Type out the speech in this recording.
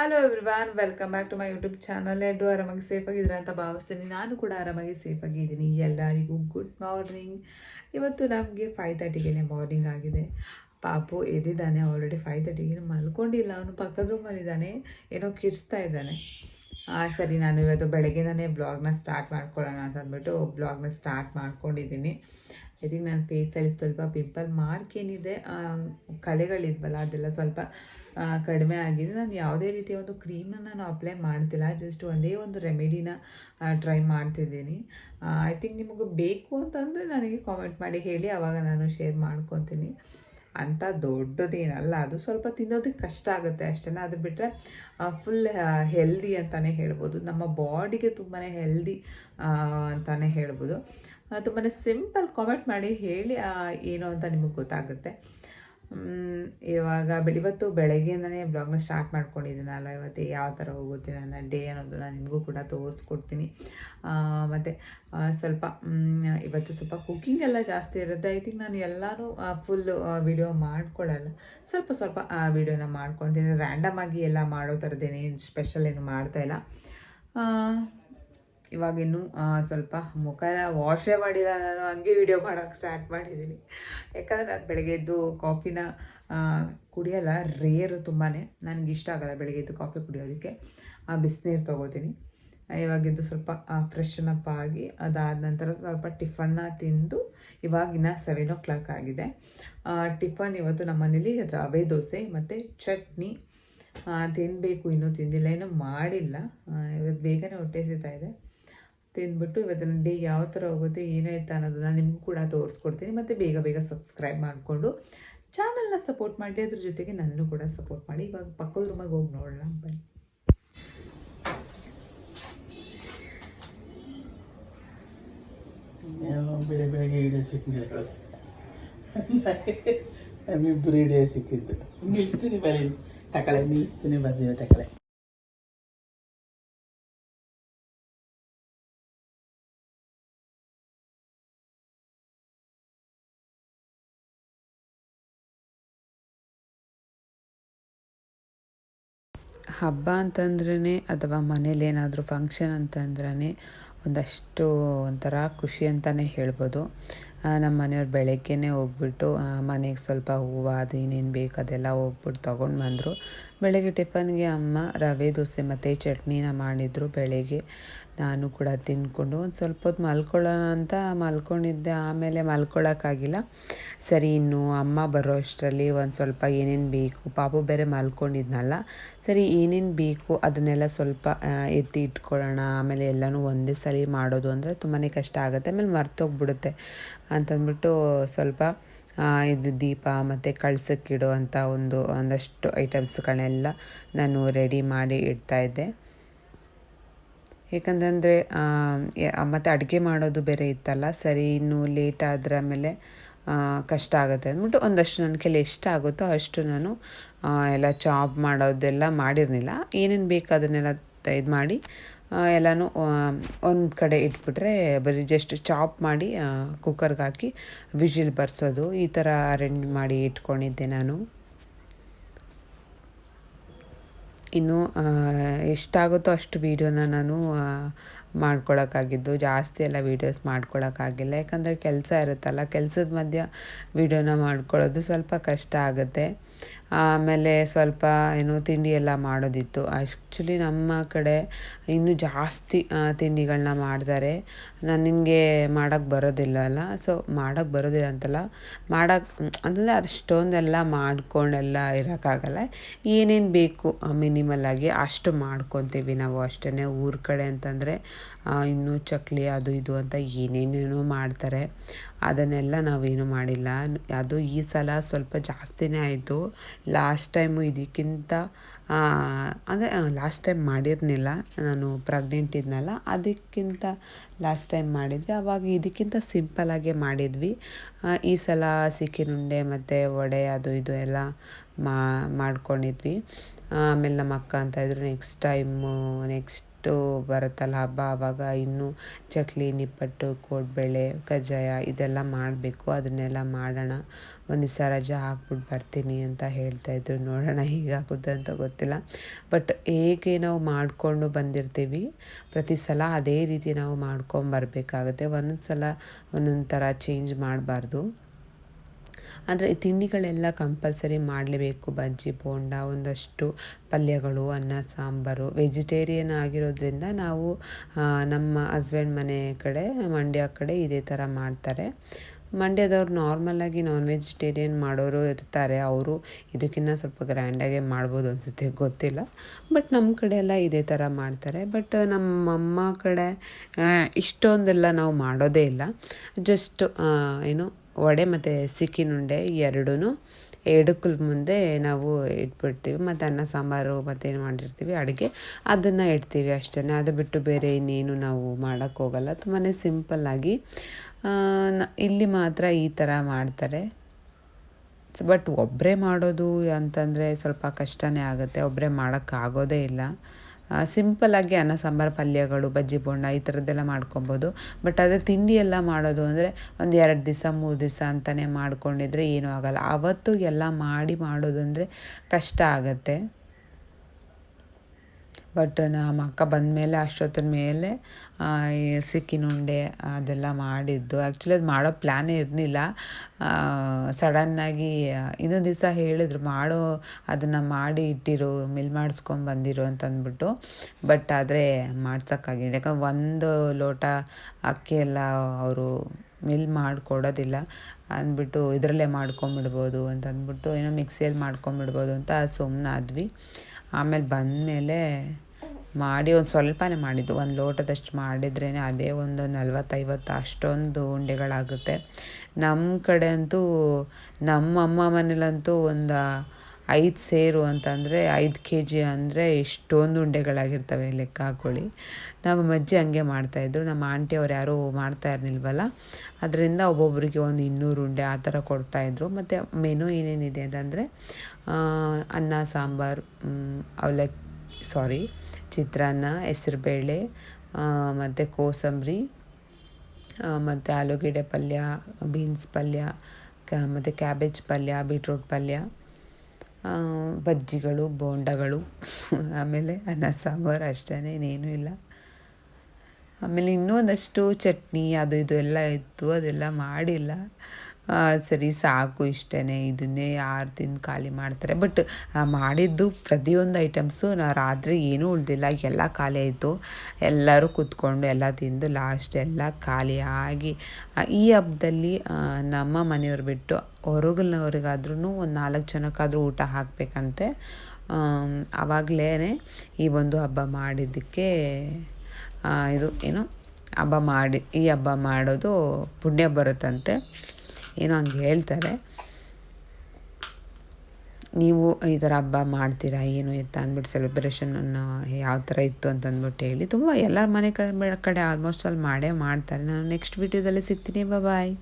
Hello everyone welcome back to my YouTube channel ಎಲ್ಲರೂ ಆರಾಮಾಗಿ ಸೇಫಾಗಿದ್ದೀರಾ ಅಂತ ಭಾವಿಸ್ತೀನಿ. ನಾನು ಕೂಡ ಆರಾಮಾಗಿ ಸೇಫಾಗಿದ್ದೀನಿ. ಎಲ್ಲರಿಗೂ ಗುಡ್ ಮಾರ್ನಿಂಗ್ ಇವತ್ತು ನಮಗೆ ಫೈವ್ ತರ್ಟಿಗೆ ಮಾರ್ನಿಂಗ್ ಆಗಿದೆ. ಪಾಪು ಎದ್ದಿದ್ದಾನೆ ಆಲ್ರೆಡಿ ಫೈವ್ ತರ್ಟಿಗೆ ಮಲ್ಕೊಂಡಿಲ್ಲ. ಅವನು ಪಕ್ಕದ ರೂಮಲ್ಲಿದ್ದಾನೆ ಏನೋ ಕಿರ್ಸ್ತಾ ಇದ್ದಾನೆ. ಆ, ಸರಿ ನಾನು ಇವತ್ತು ಬೆಳಗ್ಗೆನೇ ಬ್ಲಾಗ್ನ ಸ್ಟಾರ್ಟ್ ಮಾಡ್ಕೊಳ್ಳೋಣ ಅಂತ ಅಂದ್ಬಿಟ್ಟು ಬ್ಲಾಗ್ನ ಸ್ಟಾರ್ಟ್ ಮಾಡ್ಕೊಂಡಿದ್ದೀನಿ. ಐ ನನ್ನ ಫೇಸಲ್ಲಿ ಸ್ವಲ್ಪ ಪಿಂಪಲ್ ಮಾರ್ಕ್ ಏನಿದೆ. ಕಲೆಗಳಿದ್ವಲ್ಲ ಅದೆಲ್ಲ ಸ್ವಲ್ಪ ಕಡಿಮೆ ಆಗಿದೆ. ನಾನು ಯಾವುದೇ ರೀತಿಯ ಒಂದು ಕ್ರೀಮ್ನ ನಾನು ಅಪ್ಲೈ ಮಾಡ್ತಿಲ್ಲ. ಜಸ್ಟ್ ಒಂದೇ ಒಂದು ರೆಮಿಡಿನ ಟ್ರೈ ಮಾಡ್ತಿದ್ದೀನಿ. ಐ ಥಿಂಕ್ ನಿಮಗೆ ಬೇಕು ಅಂತಂದರೆ ನನಗೆ ಕಾಮೆಂಟ್ ಮಾಡಿ ಹೇಳಿ. ಆವಾಗ ನಾನು ಶೇರ್ ಮಾಡ್ಕೊತೀನಿ. ಅಂಥ ದೊಡ್ಡದೇನಲ್ಲ ಅದು ಸ್ವಲ್ಪ ತಿನ್ನೋದಕ್ಕೆ ಕಷ್ಟ ಆಗುತ್ತೆ ಅಷ್ಟೇ ಅದು ಬಿಟ್ಟರೆ ಫುಲ್ ಹೆಲ್ದಿ ಅಂತಲೇ ಹೇಳ್ಬೋದು. ನಮ್ಮ ಬಾಡಿಗೆ ತುಂಬಾ ಹೆಲ್ದಿ ಅಂತಲೇ ಹೇಳ್ಬೋದು. ತುಂಬಾ ಸಿಂಪಲ್ ಕಾಮೆಂಟ್ ಮಾಡಿ ಹೇಳಿ ಏನು ಅಂತ ನಿಮಗೆ ಗೊತ್ತಾಗುತ್ತೆ. ಇವಾಗ ಇವತ್ತು ಬೆಳಗ್ಗೆಯಿಂದನೇ ಬ್ಲಾಗ್ನ ಸ್ಟಾರ್ಟ್ ಮಾಡ್ಕೊಂಡಿದ್ದೀನಲ್ಲ, ಇವತ್ತು ಯಾವ ಥರ ಹೋಗುತ್ತೆ ನನ್ನ ಡೇ ಅನ್ನೋದು ನಾನು ನಿಮಗೂ ಕೂಡ ತೋರಿಸ್ಕೊಡ್ತೀನಿ. ಮತ್ತು ಸ್ವಲ್ಪ ಇವತ್ತು ಸ್ವಲ್ಪ ಕುಕ್ಕಿಂಗ್ ಎಲ್ಲ ಜಾಸ್ತಿ ಇರುತ್ತೆ. ಐ ಥಿಂಕ್ ನಾನು ಎಲ್ಲರೂ ಫುಲ್ ವಿಡಿಯೋ ಮಾಡ್ಕೊಳ್ಳಲ್ಲ ಸ್ವಲ್ಪ ಸ್ವಲ್ಪ ವಿಡಿಯೋನ ಮಾಡ್ಕೊತೀನಿ. ರ್ಯಾಂಡಮ್ ಆಗಿ ಎಲ್ಲ ಮಾಡೋ ಥರದ್ದೇನೇನು ಸ್ಪೆಷಲ್ ಏನು ಮಾಡ್ತಾಯಿಲ್ಲ ಇವಾಗಿನ್ನು ಆ, ಸ್ವಲ್ಪ ಮುಖ ವಾಶೇ ಮಾಡಿಲ್ಲ ನಾನು ಹಂಗೆ ವಿಡಿಯೋ ಮಾಡೋಕ್ಕೆ ಸ್ಟಾರ್ಟ್ ಮಾಡಿದ್ದೀನಿ ಯಾಕಂದರೆ ನಾನು ಬೆಳಗ್ಗೆ ಎದ್ದು ಕಾಫಿನ ಕುಡಿಯೋಲ್ಲ ರೇರು ತುಂಬಾ ನನಗೆ ಇಷ್ಟ ಆಗೋಲ್ಲ ಬೆಳಗ್ಗೆ ಎದ್ದು ಕಾಫಿ ಕುಡಿಯೋದಕ್ಕೆ. ಬಿಸಿನೀರು ತೊಗೋತೀನಿ. ಇವಾಗಿದ್ದು ಸ್ವಲ್ಪ ಫ್ರೆಶನ್ ಅಪ್ ಆಗಿ ಅದಾದ ನಂತರ ಸ್ವಲ್ಪ ಟಿಫನ್ನ ತಿಂದು ಇವಾಗಿನ ಸೆವೆನ್ ಓ ಕ್ಲಾಕ್ ಆಗಿದೆ. ಆ, ಟಿಫನ್ ಇವತ್ತು ನಮ್ಮ ಮನೇಲಿ ರವೆ ದೋಸೆ ಮತ್ತು ಚಟ್ನಿ. ಆ, ತಿನ್ನಬೇಕು ಇನ್ನೂ ತಿಂದಿಲ್ಲ ಏನೂ ಮಾಡಿಲ್ಲ. ಇವತ್ತು ಬೇಗನೆ ಹೊಟ್ಟೆ ಇದೆ. ತಿಂದ್ಬಿಟ್ಟು ಇವತ್ತಿನ ಡೇ ಯಾವ ಥರ ಹೋಗುತ್ತೆ ಏನಾಯ್ತು ಅನ್ನೋದನ್ನ ನಿಮಗೂ ಕೂಡ ತೋರಿಸ್ಕೊಡ್ತೀನಿ. ಮತ್ತು ಬೇಗ ಬೇಗ ಸಬ್ಸ್ಕ್ರೈಬ್ ಮಾಡಿಕೊಂಡು ಚಾನಲ್ನ ಸಪೋರ್ಟ್ ಮಾಡಿ, ಅದ್ರ ಜೊತೆಗೆ ನನ್ನೂ ಕೂಡ ಸಪೋರ್ಟ್ ಮಾಡಿ. ಇವಾಗ ಪಕ್ಕದ ರೂಮಿಗೆ ಹೋಗಿ ನೋಡೋಣ, ಬನ್ನಿ. ಬೇರೆ ಬೆಳೆ ಬೆಳಗ್ಗೆ ವಿಡಿಯೋ ಸಿಕ್ಕಿದೆ ನಮ್ಮಿಬ್ಬರು ಇಡೇ ಸಿಕ್ಕಿದ್ದು. ನಿಲ್ತೀನಿ ಬರೀ. ತಕಳೆ, ನಿಲ್ತೀನಿ ಬಂದಿವೆ ತಕಳೆ. ಹಬ್ಬ ಅಂತಂದ್ರೇ ಅಥವಾ ಮನೇಲಿ ಏನಾದರೂ ಫಂಕ್ಷನ್ ಅಂತಂದ್ರೇ ಒಂದಷ್ಟು ಒಂಥರ ಖುಷಿ ಅಂತಲೇ ಹೇಳ್ಬೋದು. ನಮ್ಮ ಮನೆಯವ್ರು ಬೆಳಗ್ಗೆನೇ ಹೋಗ್ಬಿಟ್ಟು ಮನೆಗೆ ಸ್ವಲ್ಪ ಹೂವು ಅದು ಏನೇನು ಬೇಕು ಅದೆಲ್ಲ ಹೋಗ್ಬಿಟ್ಟು ತೊಗೊಂಡು ಬಂದರು. ಬೆಳಗ್ಗೆ ಟಿಫನ್ಗೆ ಅಮ್ಮ ರವೆ, ದೋಸೆ ಮತ್ತು ಚಟ್ನಿನ ಮಾಡಿದರು ಬೆಳಗ್ಗೆ. ನಾನು ಕೂಡ ತಿಂದ್ಕೊಂಡು ಒಂದು ಸ್ವಲ್ಪ ಹೊತ್ತು ಮಲ್ಕೊಳ್ಳೋಣ ಅಂತ ಮಲ್ಕೊಂಡಿದ್ದೆ. ಆಮೇಲೆ ಮಲ್ಕೊಳ್ಳೋಕ್ಕಾಗಿಲ್ಲ. ಸರಿ, ಇನ್ನು ಅಮ್ಮ ಬರೋ ಅಷ್ಟರಲ್ಲಿ ಒಂದು ಸ್ವಲ್ಪ ಏನೇನು ಬೇಕು, ಪಾಪು ಬೇರೆ ಮಲ್ಕೊಂಡಿದ್ನಲ್ಲ, ಸರಿ ಏನೇನು ಬೇಕು ಅದನ್ನೆಲ್ಲ ಸ್ವಲ್ಪ ಎತ್ತಿ ಇಟ್ಕೊಳ್ಳೋಣ. ಆಮೇಲೆ ಎಲ್ಲನೂ ಒಂದೇ ಸರಿ ಮಾಡೋದು ಅಂದರೆ ತುಂಬಾ ಕಷ್ಟ ಆಗುತ್ತೆ. ಆಮೇಲೆ ಮರ್ತೋಗ್ಬಿಡುತ್ತೆ ಅಂತಂದ್ಬಿಟ್ಟು ಸ್ವಲ್ಪ ಇದು ದೀಪ ಮತ್ತು ಕಳ್ಸಕ್ಕಿಡೋ ಅಂಥ ಒಂದು, ಒಂದಷ್ಟು ಐಟಮ್ಸ್ಗಳನ್ನೆಲ್ಲ ನಾನು ರೆಡಿ ಮಾಡಿ ಇಡ್ತಾಯಿದ್ದೆ ಏಕೆಂತಂದರೆ ಮತ್ತು ಅಡುಗೆ ಮಾಡೋದು ಬೇರೆ ಇತ್ತಲ್ಲ, ಸರಿ, ಇನ್ನೂ ಲೇಟ್ ಆದರೆ ಆಮೇಲೆ ಕಷ್ಟ ಆಗುತ್ತೆ ಅಂದ್ಬಿಟ್ಟು ಒಂದಷ್ಟು ನನ್ನ ಕೈಲಿ ಎಷ್ಟು ಆಗುತ್ತೋ ಅಷ್ಟು ನಾನು ಎಲ್ಲ ಚಾಪ್ ಮಾಡೋದೆಲ್ಲ ಮಾಡಿರಲಿಲ್ಲ. ಏನೇನು ಬೇಕು ಅದನ್ನೆಲ್ಲ ಇದು ಮಾಡಿ ಎಲ್ಲನೂ ಒಂದು ಕಡೆ ಇಟ್ಬಿಟ್ರೆ ಬರೀ ಜಸ್ಟ್ ಚಾಪ್ ಮಾಡಿ ಕುಕ್ಕರ್ಗೆ ಹಾಕಿ, ವಿಜಿಲ್ ಬರ್ಸೋದು, ಈ ಥರ ಅರೇಂಜ್ ಮಾಡಿ ಇಟ್ಕೊಂಡಿದ್ದೆ ನಾನು. ಇನ್ನು ಎಷ್ಟಾಗುತ್ತೋ ಅಷ್ಟು ವೀಡಿಯೋನ ನಾನು ಮಾಡ್ಕೊಳಕ್ಕಾಗಿದ್ದು, ಜಾಸ್ತಿ ಎಲ್ಲ ವೀಡಿಯೋಸ್ ಮಾಡ್ಕೊಳ್ಳೋಕ್ಕಾಗಿಲ್ಲ ಯಾಕಂದರೆ ಕೆಲಸ ಇರುತ್ತಲ್ಲ, ಕೆಲಸದ ಮಧ್ಯ ವೀಡಿಯೋನ ಮಾಡ್ಕೊಳ್ಳೋದು ಸ್ವಲ್ಪ ಕಷ್ಟ ಆಗುತ್ತೆ. ಆಮೇಲೆ ಸ್ವಲ್ಪ ಏನು ತಿಂಡಿ ಎಲ್ಲ ಮಾಡೋದಿತ್ತು. ಆ್ಯಕ್ಚುಲಿ ನಮ್ಮ ಕಡೆ ಇನ್ನೂ ಜಾಸ್ತಿ ತಿಂಡಿಗಳನ್ನ ಮಾಡ್ತಾರೆ. ನನಗೆ ಮಾಡೋಕ್ಕೆ ಬರೋದಿಲ್ಲ ಅಲ್ಲ? ಸೊ ಮಾಡೋಕ್ಕೆ ಬರೋದಿಲ್ಲ ಅಂತಲ್ಲ. ಮಾಡೋಕ್ಕೆ ಅಂತಂದರೆ ಅಷ್ಟೊಂದೆಲ್ಲ ಮಾಡ್ಕೊಂಡೆಲ್ಲ ಇರೋಕ್ಕಾಗಲ್ಲ. ಏನೇನು ಬೇಕು ಮಿನಿಮಲ್ ಆಗಿ ಅಷ್ಟು ಮಾಡ್ಕೊತೀವಿ ನಾವು ಅಷ್ಟೇ ಊರ ಕಡೆ ಅಂತಂದರೆ. ಇನ್ನೂ ಚಕ್ಲಿ ಅದು ಇದು ಅಂತ ಏನೇನೇನೋ ಮಾಡ್ತಾರೆ. ಅದನ್ನೆಲ್ಲ ನಾವೇನು ಮಾಡಿಲ್ಲ. ಅದು ಈ ಸಲ ಸ್ವಲ್ಪ ಜಾಸ್ತಿನೇ ಆಯಿತು. ಲಾಸ್ಟ್ ಟೈಮು ಇದಕ್ಕಿಂತ ಅಂದರೆ ಲಾಸ್ಟ್ ಟೈಮ್ ಮಾಡಿರಲಿಲ್ಲ. ನಾನು ಪ್ರೆಗ್ನೆಂಟ್ ಇದ್ನಲ್ಲ, ಅದಕ್ಕಿಂತ ಲಾಸ್ಟ್ ಟೈಮ್ ಮಾಡಿದ್ವಿ. ಆವಾಗ ಇದಕ್ಕಿಂತ ಸಿಂಪಲಾಗೆ ಮಾಡಿದ್ವಿ. ಈ ಸಲ ಸಿಕ್ಕಿನುಂಡೆ ಮತ್ತು ವಡೆ ಅದು ಇದು ಎಲ್ಲ ಮಾ, ಮಾಡ್ಕೊಂಡಿದ್ವಿ. ಆಮೇಲೆ ನಮ್ಮ ಅಕ್ಕ ಅಂತ ಇದ್ರು ನೆಕ್ಸ್ಟ್ ಟೈಮು ನೆಕ್ಸ್ಟ್ ನೆಕ್ಸ್ಟು ಬರುತ್ತಲ್ಲ ಹಬ್ಬ ಆವಾಗ ಇನ್ನೂ ಚಕ್ಲಿ, ನಿಪ್ಪಟ್ಟು, ಕೋಡ್ಬೇಳೆ, ಕಜ್ಜಾಯ ಇದೆಲ್ಲ ಮಾಡಬೇಕು. ಅದನ್ನೆಲ್ಲ ಮಾಡೋಣ. ಒಂದು ದಿವಸ ರಜೆ ಹಾಕ್ಬಿಟ್ಟು ಬರ್ತೀನಿ ಅಂತ ಹೇಳ್ತಾಯಿದ್ರು ನೋಡೋಣ ಹೀಗಾಗುತ್ತೆ ಅಂತ ಗೊತ್ತಿಲ್ಲ. ಬಟ್ ಹೇಗೆ ನಾವು ಮಾಡಿಕೊಂಡು ಬಂದಿರ್ತೀವಿ, ಪ್ರತಿ ಸಲ ಅದೇ ರೀತಿ ನಾವು ಮಾಡ್ಕೊಂಡು ಬರಬೇಕಾಗುತ್ತೆ. ಒಂದೊಂದು ಸಲ ಒಂದೊಂದು ಥರ ಚೇಂಜ್ ಮಾಡಬಾರ್ದು. ಆದರೆ ಈ ತಿಂಡಿಗಳೆಲ್ಲ ಕಂಪಲ್ಸರಿ ಮಾಡಲೇಬೇಕು. ಬಜ್ಜಿ, ಬೋಂಡ, ಒಂದಷ್ಟು ಪಲ್ಯಗಳು, ಅನ್ನ, ಸಾಂಬಾರು. ವೆಜಿಟೇರಿಯನ್ ಆಗಿರೋದ್ರಿಂದ ನಾವು ನಮ್ಮ ಹಸ್ಬೆಂಡ್ ಮನೆ ಕಡೆ, ಮಂಡ್ಯ ಕಡೆ ಇದೇ ಥರ ಮಾಡ್ತಾರೆ. ಮಂಡ್ಯದವ್ರು ನಾರ್ಮಲಾಗಿ ನಾನ್ ವೆಜಿಟೇರಿಯನ್ ಮಾಡೋರು ಇರ್ತಾರೆ. ಅವರು ಇದಕ್ಕಿಂತ ಸ್ವಲ್ಪ ಗ್ರ್ಯಾಂಡಾಗೆ ಮಾಡ್ಬೋದು ಅನ್ಸುತ್ತೆ, ಗೊತ್ತಿಲ್ಲ. ಬಟ್ ನಮ್ಮ ಕಡೆ ಎಲ್ಲ ಇದೇ ಥರ ಮಾಡ್ತಾರೆ. ಬಟ್ ನಮ್ಮ ಅಮ್ಮ ಕಡೆ ಇಷ್ಟೊಂದೆಲ್ಲ ನಾವು ಮಾಡೋದೇ ಇಲ್ಲ. ಜಸ್ಟ್ ಏನು ವಡೆ ಮತ್ತು ಸಿಕ್ಕಿನುಂಡೆ ಎರಡೂ ಎಡಕ್ಕಲ್ ಮುಂದೆ ನಾವು ಇಟ್ಬಿಡ್ತೀವಿ. ಮತ್ತು ಅನ್ನ, ಸಾಂಬಾರು ಮತ್ತು ಏನು ಮಾಡಿರ್ತೀವಿ, ಅಡುಗೆ. ಅದನ್ನು ಇಡ್ತೀವಿ ಅಷ್ಟೇ. ಅದು ಬಿಟ್ಟು ಬೇರೆ ಇನ್ನೇನು ನಾವು ಮಾಡೋಕ್ಕೋಗಲ್ಲ ತುಂಬಾ ಸಿಂಪಲ್ಲಾಗಿ ಇಲ್ಲಿ ಮಾತ್ರ ಈ ಥರ ಮಾಡ್ತಾರೆ. ಬಟ್ ಒಬ್ಬರೇ ಮಾಡೋದು ಅಂತಂದರೆ ಸ್ವಲ್ಪ ಕಷ್ಟನೇ ಆಗುತ್ತೆ. ಒಬ್ಬರೇ ಮಾಡೋಕ್ಕಾಗೋದೇ ಇಲ್ಲ. ಸಿಂಪಲ್ಲಾಗಿ ಅನ್ನ, ಸಾಂಬಾರು, ಪಲ್ಯಗಳು, ಬಜ್ಜಿ, ಬೋಂಡ ಈ ಥರದ್ದೆಲ್ಲ ಮಾಡ್ಕೊಬೋದು. ಬಟ್ ಅದೇ ತಿಂಡಿ ಎಲ್ಲ ಮಾಡೋದು ಅಂದರೆ ಒಂದು ಎರಡು ದಿವಸ, ಮೂರು ದಿವಸ ಅಂತಲೇ ಮಾಡ್ಕೊಂಡಿದ್ರೆ ಏನೂ ಆಗೋಲ್ಲ. ಆವತ್ತು ಎಲ್ಲ ಮಾಡಿ ಮಾಡೋದಂದರೆ ಕಷ್ಟ ಆಗುತ್ತೆ. ಬಟ್ ನಮ್ಮ ಅಕ್ಕ ಬಂದಮೇಲೆ ಅಷ್ಟೊತ್ತಿನ ಮೇಲೆ ಸಿಕ್ಕಿನುಂಡೆ ಅದೆಲ್ಲ ಮಾಡಿದ್ದು. ಆ್ಯಕ್ಚುಲಿ ಅದು ಮಾಡೋ ಪ್ಲ್ಯಾನೇ ಇರಲಿಲ್ಲ. ಸಡನ್ನಾಗಿ ಇನ್ನೊಂದು ದಿವಸ ಹೇಳಿದ್ರು, ಮಾಡೋ, ಅದನ್ನು ಮಾಡಿ ಇಟ್ಟಿರು ಮಿಲ್ ಮಾಡಿಸ್ಕೊಂಡು ಬಂದಿರು ಅಂತ ಅಂದ್ಬಿಟ್ಟು ಬಟ್ ಆದರೆ ಮಾಡ್ಸೋಕ್ಕಾಗಿಲ್ಲ. ಯಾಕಂದ್ರೆ ಒಂದು ಲೋಟ ಅಕ್ಕಿ ಎಲ್ಲ ಅವರು ಮಿಲ್ ಮಾಡಿಕೊಡೋದಿಲ್ಲ ಅಂದ್ಬಿಟ್ಟು, ಇದರಲ್ಲೇ ಮಾಡ್ಕೊಂಬಿಡ್ಬೋದು ಅಂತಂದ್ಬಿಟ್ಟು, ಏನೋ ಮಿಕ್ಸಿಯಲ್ಲಿ ಮಾಡ್ಕೊಂಬಿಡ್ಬೋದು ಅಂತ ಸುಮ್ಮನಾದ್ವಿ ಆಮೇಲೆ ಬಂದಮೇಲೆ ಮಾಡಿ ಒಂದು ಸ್ವಲ್ಪನೇ ಮಾಡಿದ್ದು. ಒಂದು ಲೋಟದಷ್ಟು ಮಾಡಿದ್ರೇ ಅದೇ ಒಂದು ನಲ್ವತ್ತೈವತ್ತು ಅಷ್ಟೊಂದು ಉಂಡೆಗಳಾಗುತ್ತೆ. ನಮ್ಮ ಕಡೆ ಅಂತೂ ನಮ್ಮ ಅಮ್ಮ ಮನೇಲಂತೂ ಒಂದು ಐದು ಸೇರು ಅಂತಂದರೆ ಐದು ಕೆ ಜಿ ಅಂದರೆ ಎಷ್ಟೊಂದು ಉಂಡೆಗಳಾಗಿರ್ತವೆ ಲೆಕ್ಕ ಹಾಕ್ಕೊಳ್ಳಿ ನಮ್ಮ ಅಜ್ಜಿ ಹಂಗೆ ಮಾಡ್ತಾಯಿದ್ರು ನಮ್ಮ ಆಂಟಿ ಅವ್ರು ಯಾರೂ ಮಾಡ್ತಾ ಇರಲಿಲ್ವಲ್ಲ? ಅದರಿಂದ ಒಬ್ಬೊಬ್ಬರಿಗೆ ಒಂದು ಇನ್ನೂರು ಉಂಡೆ ಆ ಥರ ಕೊಡ್ತಾಯಿದ್ರು ಮತ್ತು ಮೆನು ಏನೇನಿದೆ ಅಂತಂದರೆ ಅನ್ನ, ಸಾಂಬಾರು ಅವಲಕ್ಕಿ, ಸಾರಿ, ಚಿತ್ರಾನ್ನ, ಹೆಸರುಬೇಳೆ ಮತ್ತು ಕೋಸಂಬರಿ ಮತ್ತು ಆಲೂಗೆಡ್ಡೆ ಪಲ್ಯ, ಬೀನ್ಸ್ ಪಲ್ಯ, ಕ, ಮತ್ತು ಕ್ಯಾಬೇಜ್ ಪಲ್ಯ, ಬೀಟ್ರೂಟ್ ಪಲ್ಯ. ಬಜ್ಜಿಗಳು, ಬೋಂಡಗಳು, ಆಮೇಲೆ ಅನ್ನ, ಸಾಂಬಾರು ಅಷ್ಟೇ ಇನ್ನೇನೂ ಇಲ್ಲ. ಆಮೇಲೆ ಇನ್ನೂ ಒಂದಷ್ಟು ಚಟ್ನಿ, ಅದು ಇದು ಎಲ್ಲ ಇತ್ತು, ಅದೆಲ್ಲ ಮಾಡಿಲ್ಲ. ಸರಿ ಸಾಕು ಇಷ್ಟೇ ಇದನ್ನೇ ಯಾರು ತಿಂದು ಖಾಲಿ ಮಾಡ್ತಾರೆ. ಬಟ್ ಮಾಡಿದ್ದು ಪ್ರತಿಯೊಂದು ಐಟಮ್ಸು ನಾ ರಾತ್ರಿ ಏನೂ ಉಳಿದಿಲ್ಲ, ಎಲ್ಲ ಖಾಲಿ ಆಯಿತು. ಎಲ್ಲರೂ ಕೂತ್ಕೊಂಡು ಎಲ್ಲ ತಿಂದು ಲಾಸ್ಟ್ ಎಲ್ಲ ಖಾಲಿಯಾಗಿ ಈ ಹಬ್ಬದಲ್ಲಿ ನಮ್ಮ ಮನೆಯವ್ರು ಬಿಟ್ಟು ಹೊರಗಲ್ನವ್ರಿಗಾದ್ರೂ ಒಂದು ನಾಲ್ಕು ಜನಕ್ಕಾದರೂ ಊಟ ಹಾಕಬೇಕಂತೆ. ಆವಾಗಲೇ ಈ ಒಂದು ಹಬ್ಬ ಮಾಡಿದ್ದಕ್ಕೆ ಇದು, ಏನು, ಹಬ್ಬ ಮಾಡಿ, ಈ ಹಬ್ಬ ಮಾಡೋದು ಪುಣ್ಯ ಬರುತ್ತಂತೆ. ಏನೋ ಹಂಗೆ ಹೇಳ್ತಾರೆ. ನೀವು ಈ ಥರ ಹಬ್ಬ ಮಾಡ್ತೀರಾ, ಏನು ಎತ್ತ ಅಂದ್ಬಿಟ್ಟು ಸೆಲೆಬ್ರೇಷನನ್ನು ಯಾವ ಥರ ಇತ್ತು ಅಂತ ಅಂದ್ಬಿಟ್ಟು ಹೇಳಿ. ತುಂಬ ಎಲ್ಲರ ಮನೆ ಕಡೆ ಕಡೆ ಆಲ್ಮೋಸ್ಟ್ ಅಲ್ಲಿ ಮಾಡೇ ಮಾಡ್ತಾರೆ. ನಾನು ನೆಕ್ಸ್ಟ್ ವಿಡಿಯೋದಲ್ಲಿ ಸಿಗ್ತೀನಿ. ಬಾಯ್